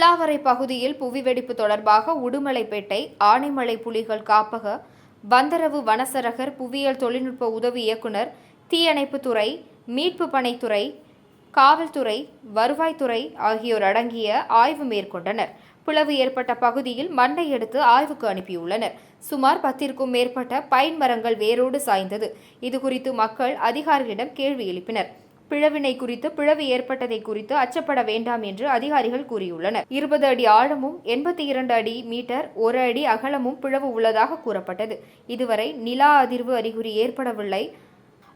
பிள்ளாவரை பகுதியில் புவி வெடிப்பு தொடர்பாக உடுமலைப்பேட்டை ஆனைமலை புலிகள் காப்பக வந்தரவு வனசரகர் புவியியல் தொழில்நுட்ப உதவி இயக்குனர் தீயணைப்புத்துறை மீட்பு பணித்துறை காவல்துறை வருவாய்த்துறை ஆகியோர் அடங்கிய ஆய்வு மேற்கொண்டனர். பிளவு ஏற்பட்ட பகுதியில் மண்ணை எடுத்து ஆய்வுக்கு அனுப்பியுள்ளனர். சுமார் பத்திற்கும் மேற்பட்ட பைன் மரங்கள் வேரோடு சாய்ந்தது. இதுகுறித்து மக்கள் அதிகாரிகளிடம் கேள்வி எழுப்பினர். பிளவினை குறித்து பிளவு ஏற்பட்டதை குறித்து அச்சப்பட வேண்டாம் என்று அதிகாரிகள் கூறியுள்ளனர். இருபது அடி ஆழமும் எண்பத்தி இரண்டு அடி மீட்டர் ஒரு அடி அகலமும் பிளவு உள்ளதாக கூறப்பட்டது. இதுவரை நிலா அதிர்வு அறிகுறி ஏற்படவில்லை.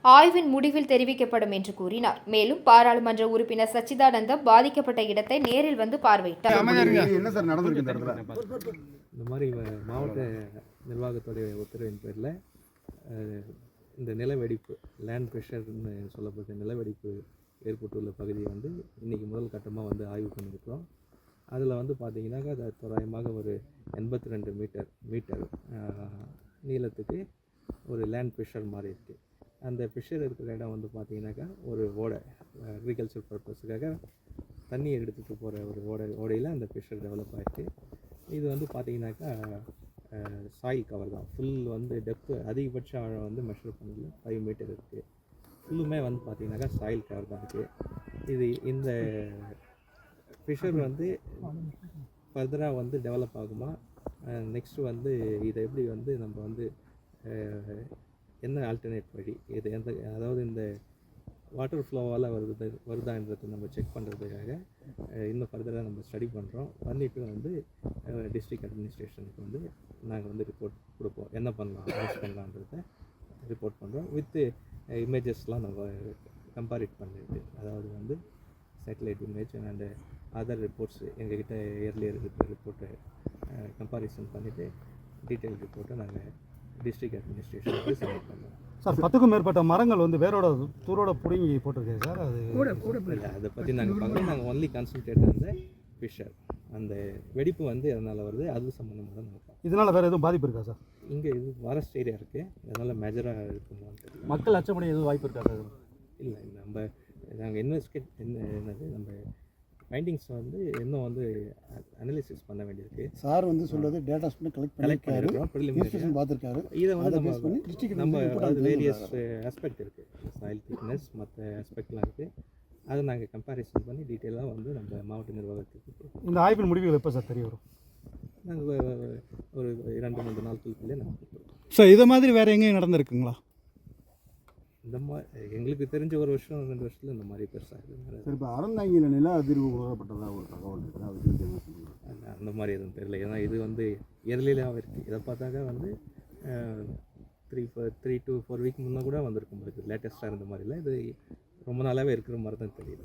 ஆய்வின் முடிவில் தெரிவிக்கப்படும் என்று கூறினார். மேலும் பாராளுமன்ற உறுப்பினர் சச்சிதானந்தம் பாதிக்கப்பட்ட இடத்தை நேரில் வந்து பார்வையிட்டார். என்ன சார் நடந்திருக்கு இந்த மாதிரி மாவட்ட நிர்வாகத்துடைய உத்தரவின் பேரில் இந்த நிலவெடிப்பு லேண்ட் ப்ரெஷர்னு சொல்லப்பட்ட நிலவெடிப்பு ஏற்பட்டுள்ள பகுதியை வந்து இன்றைக்கி முதல் கட்டமாக வந்து ஆய்வு பண்ணியிருக்கிறோம். அதில் வந்து பார்த்தீங்கன்னாக்கா அது தோராயமாக ஒரு எண்பத்தி ரெண்டு மீட்டர் மீட்டர் நீளத்துக்கு ஒரு லேண்ட் ப்ரெஷர் மாதிரி இருக்குது அந்த ப்ரெஷர் இருக்கிற இடம் வந்து பார்த்தீங்கன்னாக்கா ஒரு ஓடை அக்ரிகல்ச்சர் பர்பஸுக்காக தண்ணியை எடுத்துகிட்டு போகிற ஒரு ஓடை ஓடையில் அந்த ப்ரெஷர் டெவலப் ஆகிருக்கு இது வந்து பார்த்தீங்கன்னாக்கா சாயில் கவர் தான். ஃபுல் வந்து டெப்த்து அதிகபட்ச ஆழம் வந்து மெஷர் பண்ணல. ஃபைவ் மீட்டர் இருக்குது ஃபுல்லுமே வந்து பார்த்தீங்கன்னாக்கா சாயில் கவர் தான் இருக்குது இது இந்த ஃபிஷர் வந்து ஃபர்தராக வந்து டெவலப் ஆகுமா? நெக்ஸ்ட்டு வந்து இதை எப்படி வந்து நம்ம வந்து என்ன ஆல்டர்னேட் வழி? இது எந்த அதாவது இந்த வாட்டர் ஃப்ளோவால் வருது வருதான்றதை நம்ம செக் பண்ணுறதுக்காக இன்னும் ஃபர்தராக நம்ம ஸ்டடி பண்ணுறோம் பண்ணிவிட்டு வந்து டிஸ்ட்ரிக்ட் அட்மினிஸ்ட்ரேஷனுக்கு வந்து நாங்கள் வந்து ரிப்போர்ட் கொடுப்போம். என்ன பண்ணலாம் யூஸ் பண்ணலான்றத ரிப்போர்ட் பண்ணுறோம் வித்து இமேஜஸ்லாம் நம்ம கம்பேரிட் பண்ணிட்டு அதாவது வந்து satellite image and other reports எங்ககிட்ட இயர்லியர் ரிப்போர்ட்டை கம்பாரிசன் பண்ணிவிட்டு டீட்டெயில் ரிப்போர்ட்டை நாங்கள் டிஸ்ட்ரிக்ட் அட்மினிஸ்ட்ரேஷனுக்கு சப்மிட் பண்ணுவோம். சார் பத்துக்கும் மேற்பட்ட மரங்கள் வந்து வேரோட தூரோட பிடுங்கி போட்டிருக்கேன் சார் அது இல்லை அதை பற்றி நாங்கள் பார்க்கணும் நாங்கள் ஒன்லி கான்சன்ட்ரேட் அந்த ஃபிஷர் அந்த வெடிப்பு வந்து எதனால் வருது? அது சம்மந்தமாக தான் பார்க்கணும். இதனால வேற எதுவும் பாதிப்பு இருக்கா சார்? இங்கே இது ஃபாரஸ்ட் ஏரியா இருக்குது அதனால் மேஜராக இருக்குமான்னு மக்கள் அச்சப்படி எதுவும் வாய்ப்பு இருக்கா சார்? இல்லை நம்ம நாங்கள் இன்வெஸ்டிகேட் என்ன என்னது? நம்ம ஃபைண்டிங்ஸ் வந்து இன்னும் வந்து அனலிசிஸ் பண்ண வேண்டியிருக்கு. சார் வந்து சொல்றது டேட்டாஸ் பண்ணி கலெக்ட் ப்ரிலிமினரி இன்ஸ்டியூஷன் பார்த்துருக்காரு. இதை வந்து அதை நம்ம பேஸ் பண்ணி டிஸ்ட்ரிக்ட் நம்ம அதாவது வேரியஸ் ஆஸ்பெக்ட் இருக்குது சாயில் திக்னஸ் மற்ற ஆஸ்பெக்ட்லாம் இருக்குது அதை நாங்கள் கம்பேரிசன் பண்ணி டீட்டெயிலாக வந்து நம்ம மாவட்ட நிர்வாகத்துக்கு. இந்த ஆய்வின் முடிவுகள் எப்போ சார் தெரிய வரும்? நாங்கள் ஒரு இரண்டு மூன்று நாட்களுக்குள்ளே நாங்கள். சார் இதை மாதிரி வேற எங்கேயும் நடந்திருக்குங்களா? இந்த மாதிரி எங்களுக்கு தெரிஞ்ச ஒரு வருஷம் ரெண்டு வருஷத்தில் இந்த மாதிரி பெருசாக இருக்குது சரி இப்போ அறந்தாங்கியில் நில அதிர்வு உணரப்பட்டதா ஒரு தகவல் இருக்குது அது அந்த மாதிரி எதுவும் தெரியல. ஏன்னா இது வந்து இயர்லியிலாக இருக்குது இதை பார்த்தாக்கா வந்து three three to four week முன்னே கூட வந்திருக்கும் போது லேட்டஸ்ட்டாக இருந்த மாதிரி இல்லை இது ரொம்ப நாளாகவே இருக்கிற மாதிரி தான் தெரியுது.